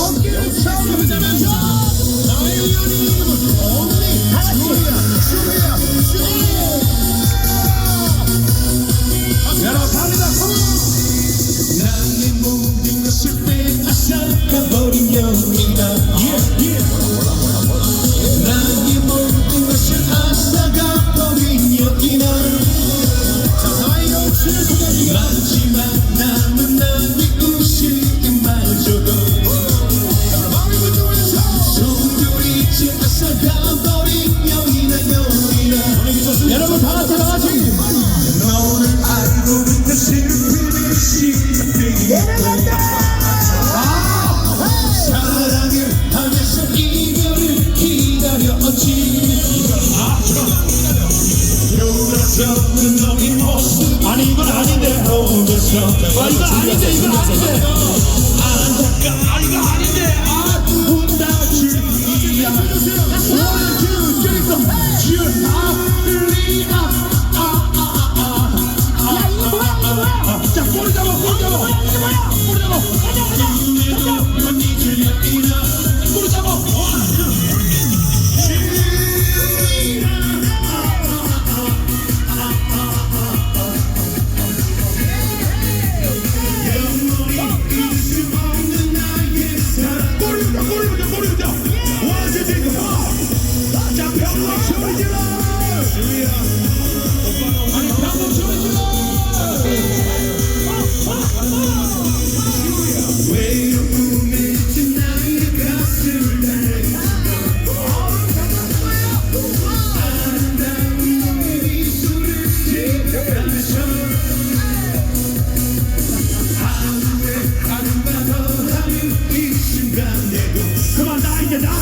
Doğum günü kutlu. 여러분 다 같이 다 같이 너를 알고 있는 슬픔이 심리고 사랑을 하면서 이별을 기다렸지 요란스러운 너의 모습 아니 이건 아닌데 아 이건 아닌데 이건 아닌데 光头强光头强我要吃饭 순간 내고 그만 나 이제 나